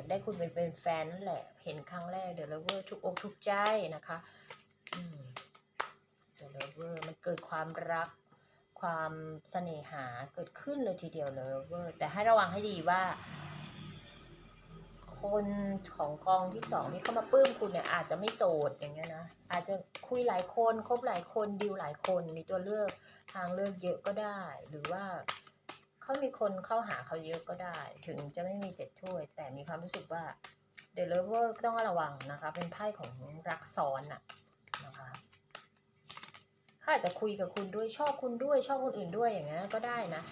ากได้คุณเป็นเป็นแฟนนั่นแหละ เห็นครั้งแรกเด e ลเวอร์ทุกอกทุกใจนะคะอืมเด e ลเวอร์มันเกิดความรักความเสน่หาเกิดขึ้นเลยทีเดียวเลยเวอร์แต่ให้ระวังให้ดีว่า คนของกองที่สองที่เข้ามาปลื้มคุณเนี่ยอาจจะไม่โสดอย่างเงี้ยนะอาจจะคุยหลายคนคบหลายคนดิวหลายคนมีตัวเลือกทางเลือกเยอะก็ได้ หรือว่า เขามีคนเข้าหาเขาเยอะก็ได้ ถึงจะไม่มีเจ็ดถ้วย แต่มีความรู้สึกว่าเดลเวอร์ต้องระวังนะคะ เป็นไพ่ของรักซ้อนอะนะคะเขาอาจจะคุยกับคุณด้วยชอบคุณด้วยชอบคนอื่นด้วยอย่างเงี้ยก็ได้นะ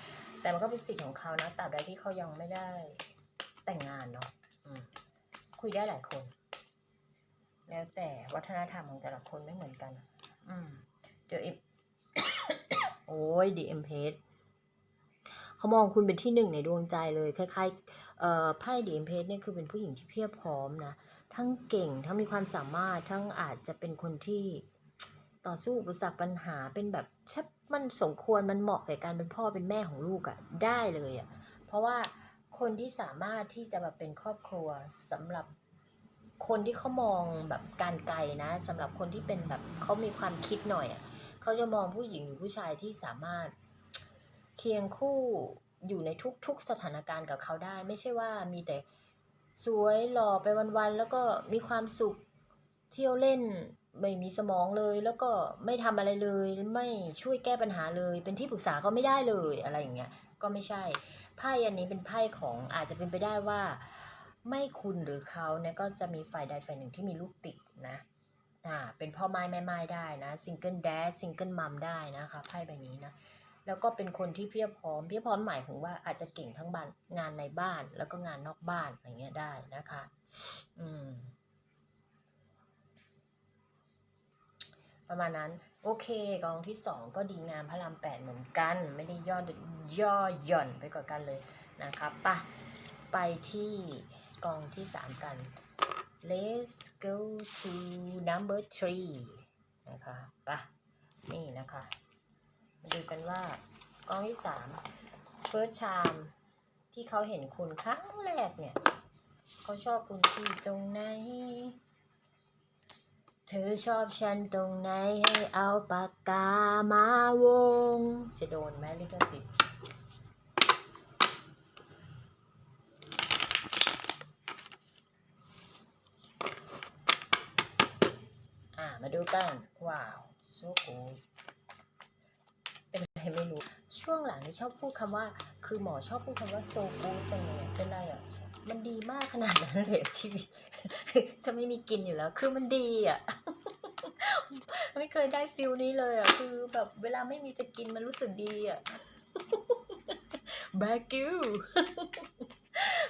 แต่มันก็เป็นสิทธิ์ของเขานะตราบใดที่เขายังไม่ได้แต่งงานเนาะคุยได้หลายคน แล้วแต่วัฒนธรรมของแต่ละคนไม่เหมือนกัน อืมเจอเอ็มโอ้ยดีเอ็มเพส เขามองคุณเป็นที่หนึ่งในดวงใจเลยคล้ายๆเอ่อไพ่ดีเอ็มเพสเนี่ยคือเป็นผู้หญิงที่เพียบพร้อมนะ ทั้งเก่งทั้งมีความสามารถทั้งอาจจะเป็นคนที่ต่อสู้อุปสรรคปัญหาเป็นแบบชับมันสมควรมันเหมาะแก่การเป็นพ่อเป็นแม่ของลูกอะ่ะได้เลยอะ่ะเพราะว่าคนที่สามารถที่จะแบบเป็นครอบครัวสำหรับคนที่เขามองแบบการไกลนะสำหรับคนที่เป็นแบบเขามีความคิดหน่อยอะ่ะเขาจะมองผู้หญิงหรือผู้ชายที่สามารถ เคียงคู่อยู่ในทุกๆสถานการณ์กับเขาได้ ไม่ใช่ว่ามีแต่สวยหล่อไปวันๆแล้วก็มีความสุขเที่ยวเล่นไม่มีสมองเลย แล้วก็ไม่ทำอะไรเลย ไม่ช่วยแก้ปัญหาเลย เป็นที่ปรึกษาก็ไม่ได้เลยอะไรอย่างเงี้ยก็ไม่ใช่ไพ่อันนี้เป็นไพ่ของอาจจะเป็นไปได้ว่า ไม่คุณหรือเขาเนี่ยก็จะมีฝ่ายใดฝ่ายหนึ่งที่มีลูกติดนะอ่าเป็นพ่อไม้แม่ไม้ได้นะซิงเกิลแดดซิงเกิลมัมได้นะคะไพ่ใบนี้นะ แล้วก็เป็นคนที่เพียบพร้อม เพียบพร้อมหมายถึงว่าอาจจะเก่งทั้งบ้านงานในบ้านแล้วก็งานนอกบ้านอะไรเงี้ยได้นะคะ อืม ประมาณนั้น โอเคกองที่สองก็ดีงามพระรามแปดเหมือนกัน ไม่ได้ย่อย่อหย่อนไปกว่ากันเลยนะครับปะไปที่กองที่สามกัน let's go to number three นะคะปะนี่นะคะ มาดูกันว่ากองที่สาม first charm ที่เขาเห็นคุณครั้งแรกเนี่ย เขาชอบคุณที่ตรงไหน เธอชอบฉันตรงไหนให้เอาปากกามาวง จะโดนไหมลิขสิทธิ์อ่ามาดูกัน ว้าวโซกู เป็นอะไรไม่รู้ ช่วงหลังนี่ชอบพูดคำว่า คือหมอชอบพูดคำว่าโซกูจังเลยเป็นไรอะ มันดีมากขนาดนั้นเลยชีวิต จะไม่มีกินอยู่แล้ว คือมันดีอะ ไม่เคยได้ฟิลนี้เลยอะ คือแบบเวลาไม่มีจะกินมันรู้สึกดีอะแบกิว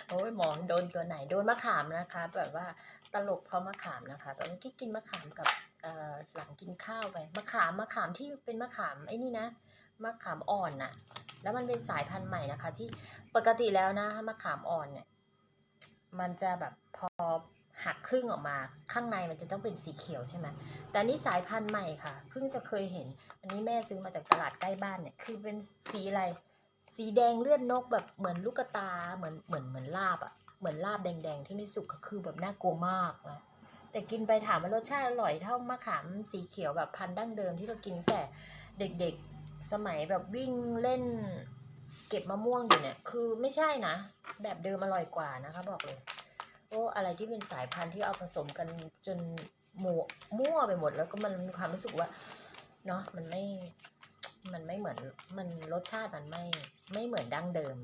โอ้ยหมอโดนตัวไหนโดนมะขามนะคะ แบบว่าตลกเพราะมะขามนะคะตอนนี้กินมะขามกับหลังกินข้าวไปมะขามมะขามที่เป็นมะขามไอ้นี่นะ มะขามอ่อนน่ะ แล้วมันเป็นสายพันธุ์ใหม่นะคะ ที่ปกติแล้วนะมะขามอ่อนเนี่ย มันจะแบบพอหักครึ่งออกมา ข้างในมันจะต้องเป็นสีเขียวใช่ไหมแต่นี่สายพันธุ์ใหม่ค่ะ เพิ่งจะเคยเห็น อันนี้แม่ซื้อมาจากตลาดใกล้บ้านเนี่ย คือเป็นสีอะไร สีแดงเลือดนกแบบเหมือนลูกตา เหมือนเหมือนเหมือนลาบอะ เหมือนลาบแดงๆที่ไม่สุกก็คือแบบน่ากลัวมากนะแต่กินไปถามว่ารสชาติอร่อยเท่ามะขามสีเขียวแบบพันธุ์ดั้งเดิมที่เรากินแต่เด็กๆ สมัยแบบวิ่งเล่น เก็บมะม่วงอยู่เนี่ย คือไม่ใช่นะ แบบเดิมอร่อยกว่านะคะบอกเลยโอ้อะไรที่เป็นสายพันธุ์ที่เอาผสมกันจนหมัวมั่วไปหมด แล้วก็มันมีความรู้สึกว่าเนาะมันไม่ มันไม่เหมือนมันรสชาติมันไม่ไม่เหมือนดั้งเดิม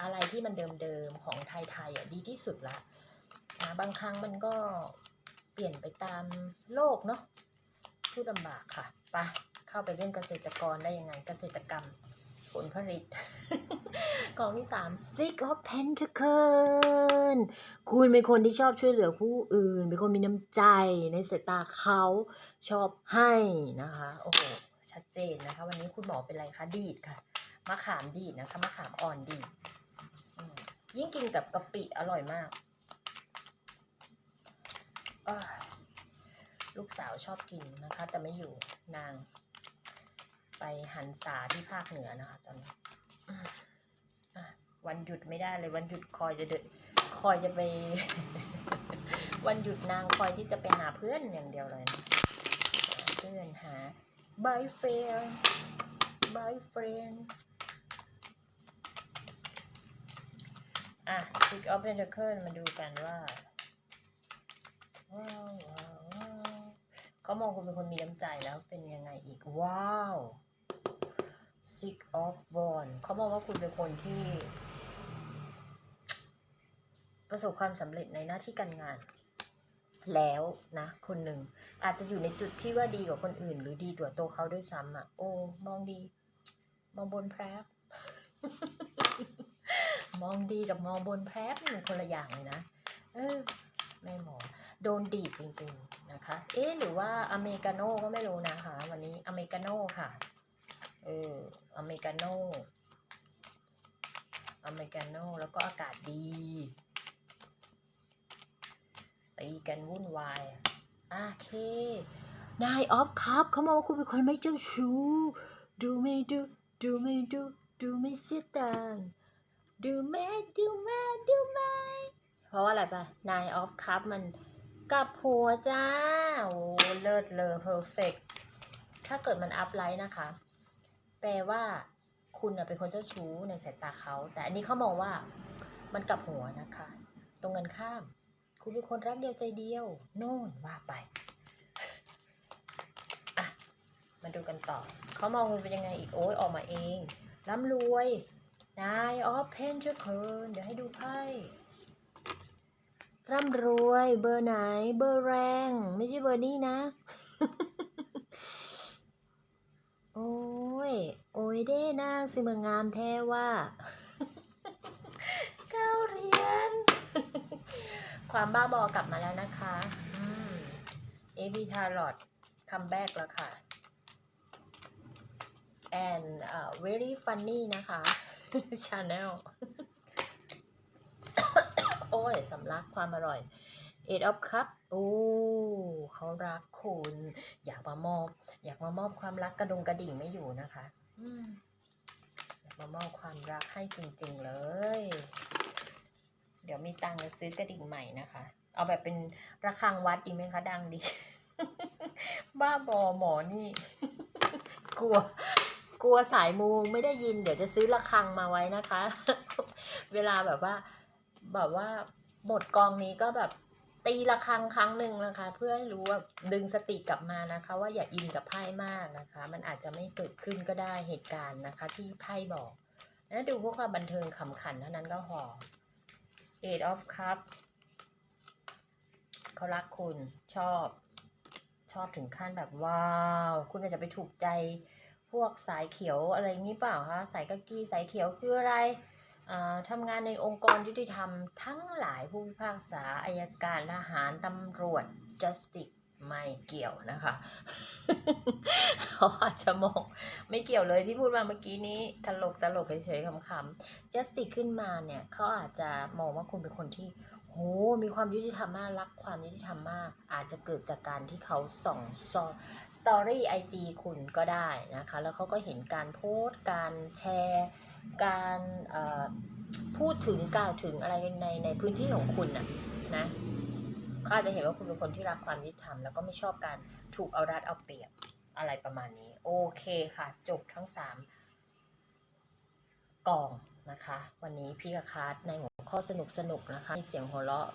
อะไรที่มันเดิมๆของไทยๆอะดีที่สุดละนะบางครั้งมันก็เปลี่ยนไปตามโลกเนาะพูดลำบากค่ะไป เข้าไปเรื่องเกษตรกรได้ยังไงเกษตรกรรม ผลผลิต กองที่สาม Six of Pentacles คุณเป็นคนที่ชอบช่วยเหลือผู้อื่น เป็นคนมีน้ำใจในสายตาเขาชอบให้นะคะโอ้โหชัดเจนนะคะ วันนี้คุณหมอเป็นอะไรคะดีดค่ะมะขามดีดนะคะมะขามอ่อนดีดยิ่งกินกับกะปิอร่อยมากลูกสาวชอบกินนะคะ แต่ไม่อยู่นาง ไปหันษาที่ภาคเหนือนะคะตอนนี้วันหยุดไม่ได้เลยวันหยุดคอยจะเดินคคอยจะไป วันหยุดนางคอยที่จะไปหาเพื่อนอย่างเดียวเลยนะหาเพื่อนหา by friend by friend อะ six of pentacles มาดูกันว่าว้าวว้าวว้าวเขามองคุณเป็นคนมีน้ำใจแล้วเป็นยังไงอีก ว้าว six of wands เขามองว่าคุณเป็นคนที่ ประสบความสำเร็จในหน้าที่การงาน แล้วนะ คนหนึ่ง อาจจะอยู่ในจุดที่ว่าดีกว่าคนอื่น หรือดีตัวโตเขาด้วยซ้ำอะ โอ้ มองดี มองบนแพรบมองดีกับมองบนแพรบนี่มันคนละอย่างเลยนะ เออไม่หมอโดนดีดจริงๆนะคะ เอ๊หรือว่าอเมริกาโน่ก็ไม่รู้นะคะ วันนี้อเมริกาโน่ค่ะ เอออเมริกาโน่อเมริกาโน่แล้วก็อากาศดีตีกันวุ่นวายโอเคนายออฟครับเขามาว่าคุณเป็นคนไม่เจ้าชู้ดูไม่ดู ดูไม่ดู ดูไม่เสียตังดูแม่ดูแม่ดูแม่เพราะว่าอะไรปะนายออฟครับมันกับหัวจ้า โอ้เลิศเลยเพอร์เฟกถ้าเกิดมันอัพไลท์นะคะ แปลว่า คุณเป็นคนเจ้าชู้ในสายตาเขา แต่อันนี้เขามองว่ามันกลับหัวนะคะ ตรงกันข้าม คุณเป็นคนรักเดียวใจเดียว โน่นว่าไปอะมาดูกันต่อ เขามองคุณเป็นยังไงอีกโอ้ยออกมาเองร่ำรวยนายออฟเพนเจอร์เคิเดี๋ยวให้ดูไพ่ร่ำรวยเบอร์ไหนเบอร์แรง ไม่ใช่เบอร์นี้นะ โอ้ย โอ้ย เด้นางสิเมางามแท้ว่าเก้าเหรียญความบ้าบอกลับมาแล้วนะคะเอวีทารอดคัมแบ็กแล้วค่ะ and uh, very funny นะคะ channel โอ้ยสำลักความอร่อย eight of cup โอ้เขารักคุณ อยากมามอบ อยากมามอบความรักกระดงกระดิ่งไม่อยู่นะคะ มอยากมามอบความรักให้จริง ๆ เลย เดี๋ยวมีตังค์จะซื้อกระดิ่งใหม่นะคะ เอาแบบเป็นระฆังวัดดีไหมคะดังดี บ้าบอหมอนี่ กลัว กลัวสายมูไม่ได้ยิน เดี๋ยวจะซื้อระฆังมาไว้นะคะ เวลาแบบว่า แบบว่าหมดกองนี้ก็แบบ ตีระฆังครั้งหนึ่งนะคะ เพื่อให้รู้ว่าดึงสติกลับมานะคะ ว่าอย่าอินกับไพ่มากนะคะ มันอาจจะไม่เกิดขึ้นก็ได้เหตุการณ์นะคะ ที่ไพ่บอกนะดูพวกความบันเทิงขำขันเท่านั้นก็พอ Eight of Cup เขารักคุณชอบ ชอบถึงขั้นแบบว้าว คุณอาจจะไปถูกใจพวกสายเขียวอะไรงี้เปล่าคะสายกะกี้สายเขียวคืออะไร ทำงานในองค์กรยุติธรรมทั้งหลายผู้พิพากษาอายการทหารตำรวจ justice ไม่เกี่ยวนะคะเขาอาจจะมองไม่เกี่ยวเลยที่พูดมาเมื่อกี้นี้ตลกตลกเฉยๆขำๆ justice ขึ้นมาเนี่ยเขาอาจจะมองว่าคุณเป็นคนที่โหมีความยุติธรรมมากรักความยุติธรรมมาก อาจจะเกิดจากการที่เขาส่องซอสตอรี่ไอจีคุณก็ได้นะคะ แล้วเขาก็เห็นการโพสต์การแชร์ การพูดถึงกล่าวถึงอะไรในในพื้นที่ของคุณน่ะนะเขาอาจจะเห็นว่าคุณเป็นคนที่รักความยุติธรรมแล้วก็ไม่ชอบการถูกเอารัดเอาเปรียบอะไรประมาณนี้ โอเคค่ะ จบทั้งสามกองนะคะ วันนี้พี่กับคาร์ดในหัวข้อสนุกสนุกนะคะมีเสียงหัวเราะ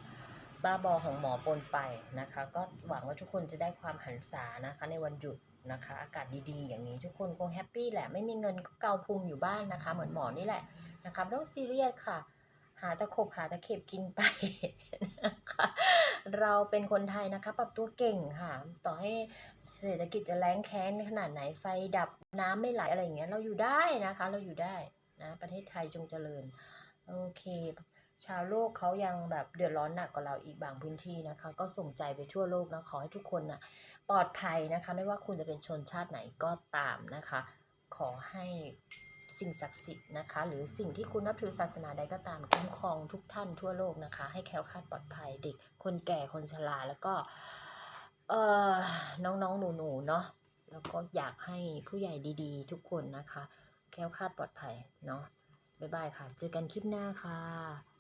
บ้าบอของหมอปนไปนะคะ ก็หวังว่าทุกคนจะได้ความหันษานะคะในวันหยุดนะคะ อากาศดีๆ อย่างนี้ทุกคนคงแฮปปี้แหละไม่มีเงินก็เกาพุงอยู่บ้านนะคะ เหมือนหมอนี่แหละนะคะไม่ต้องซีเรียสค่ะ หาตะขบหาตะเข็บกินไปนะคะเราเป็นคนไทยนะคะ ปรับตัวเก่งค่ะ ต่อให้เศรษฐกิจจะแรงแค้นขนาดไหนไฟดับน้ำไม่ไหลอะไรอย่างเงี้ยเราอยู่ได้นะคะ เราอยู่ได้นะประเทศไทยจงเจริญโอเค ชาวโลกเขายังแบบเดือดร้อนหนักกว่าเราอีกบางพื้นที่นะคะ ก็ส่งใจไปทั่วโลกนะขอให้ทุกคนนะปลอดภัยนะคะ ไม่ว่าคุณจะเป็นชนชาติไหนก็ตามนะคะ ขอให้สิ่งศักดิ์สิทธิ์นะคะ หรือสิ่งที่คุณนับถือศาสนาใดก็ตามคุ้มครองทุกท่านทั่วโลกนะคะ ให้แคล้วคลาดปลอดภัยเด็ก คนแก่คนชราแล้วก็เอ่อน้องๆหนูๆเนาะแล้วก็อยากให้ผู้ใหญ่ดีๆ ทุกคนนะคะ แคล้วคลาดปลอดภัยเนาะบ๊ายบายค่ะ เจอกันคลิปหน้าค่ะ